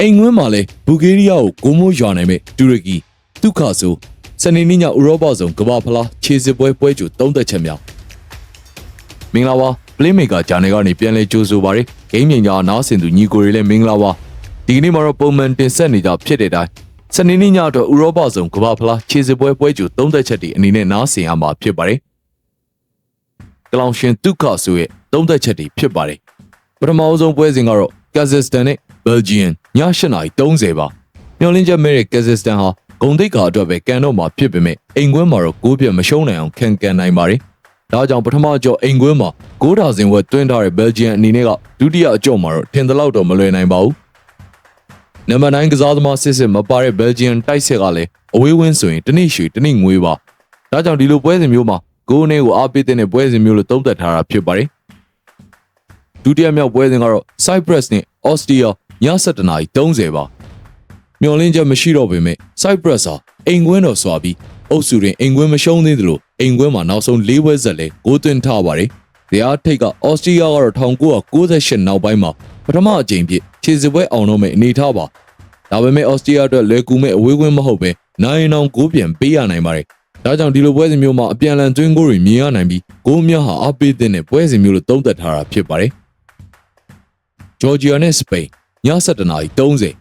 အိမ်ငွင်းမှာလဲဘူဂေးရီးယားကိုဂိုးမိုးရွာနိုင်မဲ့တူရကီဒုက္ခဆိုစနေနေ့ညဥရောပဆောင်ကမ္ဘာဖလားခြေစစ်ပွဲပွဲကြိုသုံးသက်ချက်မြောက်မင်္ဂလာပါ Playmaker ဂျာနယ်ကနေပြန်လဲကြိုးဆိုပါရယ်ဂိမ်းမြင်ကြနားဆင်သူညီကိုတွေလည်းမင်္ဂလာပါဒီကနေ့မှာတော့ပုံမှန်တင်ဆက်နေကြဖြစ်တဲ့အတိုင်းစနေနေ့ညတော့ဥရောပဆောင်ကမ္ဘာဖလားခြေစစ်ပွဲပွဲကြိုသုံးသက်ချက်တွေအနေနဲ့နားဆင်ရမှာဖြစ်ပါတယ်ကလောင်ရှင်ဒုက္ခဆိုရဲ့သုံးသက်ချက်တွေဖြစ်ပါတယ်ပထမအဆုံးပွဲစဉ်ကတော့ ကာဇက်စတန်နဲ့ဘယ်လ်ဂျီယံည8:30ပါမျောလင်းချက်မဲ့တဲ့ကာဇက်စတန်ဟာဂုံတိတ်ခါအတွက်ပဲကန်တော့မှာဖြစ်ပေမဲ့အိမ်ကွင်းမှာတော့ကိုးပြတ်မရှုံးနိုင်အောင်ခံကန်နိုင်ပါတယ်ဒါကြောင့်ပထမအကြော့အိမ်ကွင်းမှာဂိုးဒါစင်ဝက်တွင်းထားတဲ့ဘယ်လ်ဂျီယံအနေနဲ့ကဒုတိယအကြော့မှာတော့ထင်သလောက်တော့မလွယ်နိုင်ပါဘူးနံပါတ်9ကစားသမားစစ်စစ်မပါတဲ့ဘယ်လ်ဂျီယံတိုက်ဆက်ကလည်းအဝေးဝင်းဆိုရင်တနည်းရွှေတနည်းငွေပါဒါကြောင့်ဒီလိုပွဲစဉ်မျိုးမှာဂိုးနဲ့ကိုအားပေးတဲ့ပွဲစဉ်မျိုးလို့သုံးသပ်ထားတာဖြစ်ပါတယ် ဒုတိယမြောက်ပွဲစဉ်ကတော့ Cyprus နဲ့ Austria ည7:30ပါမျော်လင့်ချက်မရှိတော့ပေမဲ့ Cyprus ဟာအိမ်ကွင်းတော်စွာပြီးအုပ်စုတွင်အိမ်ကွင်းမရှုံးသေးသလိုအိမ်ကွင်းမှာနောက်ဆုံး၄ပွဲဆက်လဲဂိုးသွင်းထားပါတယ်။တရားထိတ်က Austria ကတော့1998နောက်ပိုင်းမှာပထမအကြိမ်ဖြစ်ခြေစစ်ပွဲအောင်တော့မဲ့အနေထားပါ။ဒါပေမဲ့ Austria အတွက်လွယ်ကူမဲ့အဝေးကွင်းမဟုတ်ပဲနိုင်အောင်ဂိုးပြန်ပေးရနိုင်ပါတယ်။ဒါကြောင့်ဒီလိုပွဲစဉ်မျိုးမှာအပြန်အလှန်သွင်းဂိုးတွေမြင်ရနိုင်ပြီးဂိုးများဟာအပေးတဲ့ပွဲစဉ်မျိုးလို့သုံးသပ်ထားတာဖြစ်ပါတယ်။ ဂျော်ဂျီယာနဲ့စပိန်ည7:30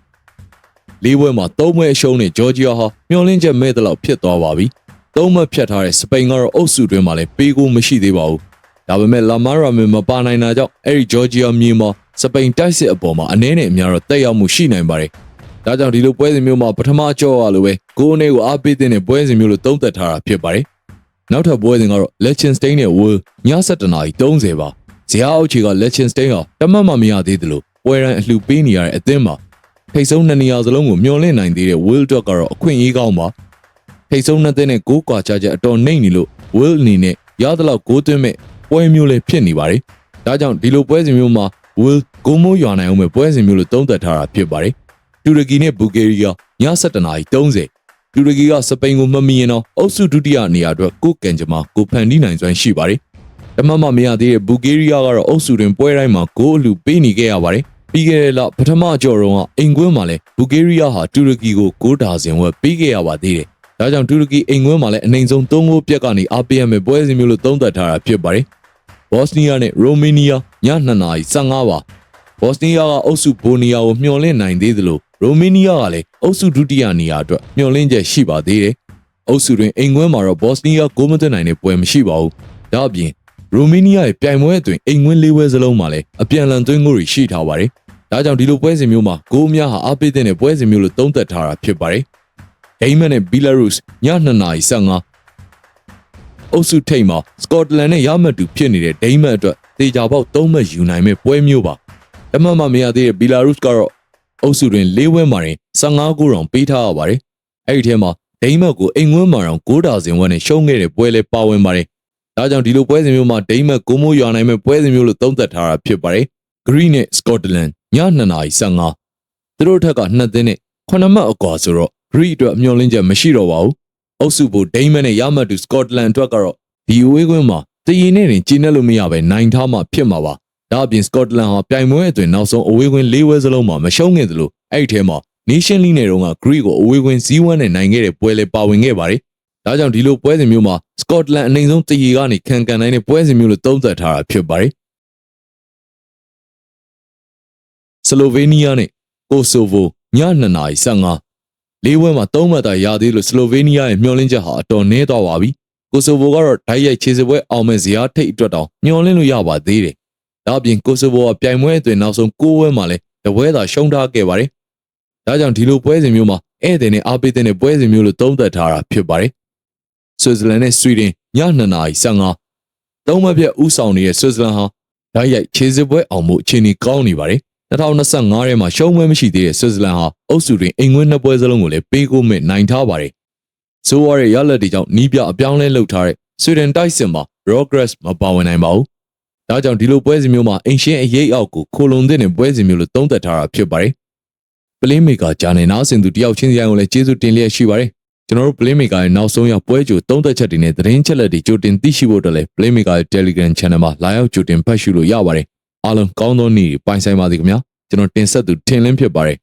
လေးပွဲမှာ၃ပွဲအရှုံးနဲ့ဂျော်ဂျီယာဟာမျောလင့်ချက်မဲ့တဲ့လောက်ဖြစ်သွားပါပြီ။သုံးမှတ်ဖြတ်ထားတဲ့စပိန်ကတော့အုပ်စုတွင်းမှာလည်းပေးကိုမရှိသေးပါဘူး။ဒါပေမဲ့လာမာရာမင်မပါနိုင်တာကြောင့်အဲ့ဒီဂျော်ဂျီယာမြေမှာစပိန်တိုက်စစ်အပေါ်မှာအနည်းနဲ့အများတော့တက်ရောက်မှုရှိနိုင်ပါတယ်။ဒါကြောင့်ဒီလိုပွဲစဉ်မျိုးမှာပထမကြောရလိုပဲဂိုးနဲ့ကိုအားပေးတဲ့ပွဲစဉ်မျိုးလို့သုံးသပ်ထားတာဖြစ်ပါတယ်။နောက်ထပ်ပွဲစဉ်ကတော့ Liechtenstein နဲ့ Wolf ည7:30ပါ။ ဇီယာအောက်ခြေက Liechtenstein ဟာတမတ်မှမရသေးသလိုပွဲတိုင်းအလှပေးနေရတဲ့အသင်းမှာထိတ်ဆုံးနှစ်နေရာစလုံးကိုမျောလင့်နိုင်သေးတဲ့ Will Dog ကတော့အခွင့်အရေးကောင်းပါထိတ်ဆုံးနှစ်သင်းနဲ့ကိုးကွာချချက်အတော်နှိမ့်နေလို့ Will အနေနဲ့ရသလောက်ကိုးသွင်းမဲ့ပွဲမျိုးလေးဖြစ်နေပါတယ်ဒါကြောင့်ဒီလိုပွဲစဉ်မျိုးမှာ Will ကိုမိုးရွာနိုင်အောင်မဲ့ပွဲစဉ်မျိုးလို့သုံးသပ်ထားတာဖြစ်ပါတယ်တူရကီနဲ့ဘူဂေးရီးယားည7:30တူရကီကစပိန်ကိုမမီရင်တော့အုပ်စုဒုတိယနေရာအတွက်ကိုကန်ဂျမာကိုဖန်တီးနိုင်စွမ်းရှိပါတယ် တမမမရသေးတဲ့ဘူဂေးရီးယားကတော့အုပ်စုတွင်ပွဲတိုင်းမှာဂိုးအလူပေးနေခဲ့ရပါတယ်ပြီးခဲ့တဲ့လပထမကြော်တုန်းကအိမ်ကွင်းမှာလဲဘူဂေးရီးယားဟာတူရကီကိုဂိုးဒါဇင်ဝက်ပေးခဲ့ရပါသေးတယ်။ဒါကြောင့်တူရကီအိမ်ကွင်းမှာလဲအနိုင်ဆုံး၃ဂိုးပြက်ကနေအားပေးရမယ့်ပွဲစဉ်မျိုးလို့သုံးသပ်ထားတာဖြစ်ပါတယ်။ဘော့စနီးယားနဲ့ရိုမေးနီးယားည2:15ပါ။ဘော့စနီးယားကအုပ်စုဘိုနီယာကိုမျှော်လင့်နိုင်သေးသလိုရိုမေးနီးယားကလည်းအုပ်စုဒုတိယနေရာအတွက်မျှော်လင့်ချက်ရှိပါသေးတယ်။အုပ်စုတွင်အိမ်ကွင်းမှာတော့ဘော့စနီးယားဂိုးမသွင်းနိုင်တဲ့ပွဲမရှိပါဘူး။ဒါအပြင် ရိုမေးနီးယားရဲ့ပြိုင်ပွဲအတွင်းအိမ်ကွင်း၄ပွဲစလုံးမှာလည်းအပြန်အလှန်သွင်းဂိုးတွေရှိထားပါတယ်။ဒါကြောင့်ဒီလိုပွဲစဉ်မျိုးမှာဂိုးများဟာအားပေးတဲ့ပွဲစဉ်မျိုးလို့သုံးသပ်ထားတာဖြစ်ပါတယ်။ဒိန်းမန်နဲ့ဘီလာရုစ်ည2:15အုပ်စုထိပ်မှာစကော့တလန်နဲ့ရမတ်တူဖြစ်နေတဲ့ဒိန်းမန်အတွက်တေချာပေါက်၃မှတ်ယူနိုင်မဲ့ပွဲမျိုးပါ။တမတ်မှမရသေးတဲ့ဘီလာရုစ်ကတော့အုပ်စုတွင်၄ဝဲမှာရင်15ဂိုးတောင်ပေးထားရပါတယ်။အဲ့ဒီထဲမှာဒိန်းမတ်ကိုအိမ်ဝင်းမှာတောင်9ဒါဇင်ဝက်နဲ့ရှုံးခဲ့တဲ့ပွဲလေးပါဝင်ပါတယ်။ ဒါကြောင့်ဒီလိုပွဲစဉ်မျိုးမှာဒိန်းမတ်ကိုမိုးရွာနိုင်မဲ့ပွဲစဉ်မျိုးလို့သုံးသပ်ထားတာဖြစ်ပါတယ်။ Green နဲ့ Scotland ည2:15သူတို့ထက်က2သင်းနဲ့9မှတ်အကွာဆိုတော့ဂရိအတွက်မျှော်လင့်ချက်မရှိတော့ပါဘူးအုပ်စုဖို့ဒိန်းမန်နဲ့ရမတ်တူစကော့တလန်အတွက်ကတော့ဒီအဝေးကွင်းမှာတည်ရင်နဲ့တင်ကျင်းနေလို့မရပဲနိုင်ထားမှဖြစ်မှာပါဒါအပြင်စကော့တလန်ဟာပြိုင်ပွဲအတွင်းနောက်ဆုံးအဝေးကွင်း၄ဝဲစလုံးမှာမရှုံးခဲ့သလိုအဲ့ဒီထဲမှာ Nation League နဲ့တုန်းက Greek ကိုအဝေးကွင်း0-1နဲ့နိုင်ခဲ့တဲ့ပွဲလေးပါဝင်ခဲ့ပါတယ် ဒါကြောင့်ဒီလိုပွဲစဉ်မျိုးမှာစကော့တလန်အနိုင်ဆုံးတည်ရကနေခံကန်နိုင်တဲ့ပွဲစဉ်မျိုးလို့သုံးသပ်ထားတာဖြစ်ပါတယ်ဆလိုဗေးနီးယားနဲ့ကိုဆိုဗိုည2:15လေးဝဲမှာ၃မှတ်သာရသေးလို့ဆလိုဗေးနီးယားရဲ့မျှော်လင့်ချက်ဟာအတော်နည်းသွားပါပြီ။ကိုဆိုဗိုကတော့ဓာတ်ရိုက်ခြေစစ်ပွဲအောင်မဲ့ဇယားထိတ်အတွက်တောင်မျှော်လင့်လို့ရပါသေးတယ်။ဒါအပြင်ကိုဆိုဗိုကပြိုင်ပွဲအတွင်းနောက်ဆုံး၉ဝဲမှာလည်းတပွဲသာရှုံးထားခဲ့ပါတယ်။ဒါကြောင့်ဒီလိုပွဲစဉ်မျိုးမှာဧည့်သည်နဲ့အားပေးတဲ့ပွဲစဉ်မျိုးလို့သုံးသပ်ထားတာဖြစ်ပါတယ်။ ဆွစ်ဇာလန်နဲ့ဆွီဒင်ည2:15သုံးမှတ်ပြတ်ဥဆောင်နေတဲ့ဆွစ်ဇာလန်ဟာဓာတ်ရိုက်ခြေစစ်ပွဲအောင်မှုအခြေအနေကောင်းနေပါတယ်။2025ထဲမှာရှုံးပွဲမရှိသေးတဲ့ဆွစ်ဇာလန်ဟာအုပ်စုတွင်အိမ်ဝင်းနှစ်ပွဲစလုံးကိုလည်းပေးကိုမဲ့နိုင်ထားပါတယ်။ဆိုးရတဲ့ရလက်တွေကြောင့်နီးပြအပြောင်းလဲလုပ်ထားတဲ့ဆွီဒင်တိုက်စစ်မှာ Progress မပါဝင်နိုင်ပါဘူး။ဒါကြောင့်ဒီလိုပွဲစဉ်မျိုးမှာအင်ရှင်းအရေးအောက်ကိုခိုလုံတဲ့ပွဲစဉ်မျိုးလို့သုံးသပ်ထားတာဖြစ်ပါတယ်။ Playmaker ဂျာနယ်နားဆင်သူတယောက်ချင်းစီကိုလည်းကျေးဇူးတင်လျက်ရှိပါတယ်။ ကျွန်တော်တို့ Playmaker ရဲ့နောက်ဆုံးရောက်ပွဲကြိုသုံးသက်ချက်တွေနဲ့သတင်းချက်လက်တွေကြိုတင်သိရှိဖို့အတွက်လည်း Playmaker ရဲ့ Telegram Channel မှာလာရောက်ကြိုတင်ဖတ်ရှုလို့ရပါတယ်။အားလုံးကောင်းသောနေ့ပိုင်ဆိုင်ပါစေခင်ဗျာကျွန်တော်တင်ဆက်သူထင်လင်းဖြစ်ပါတယ်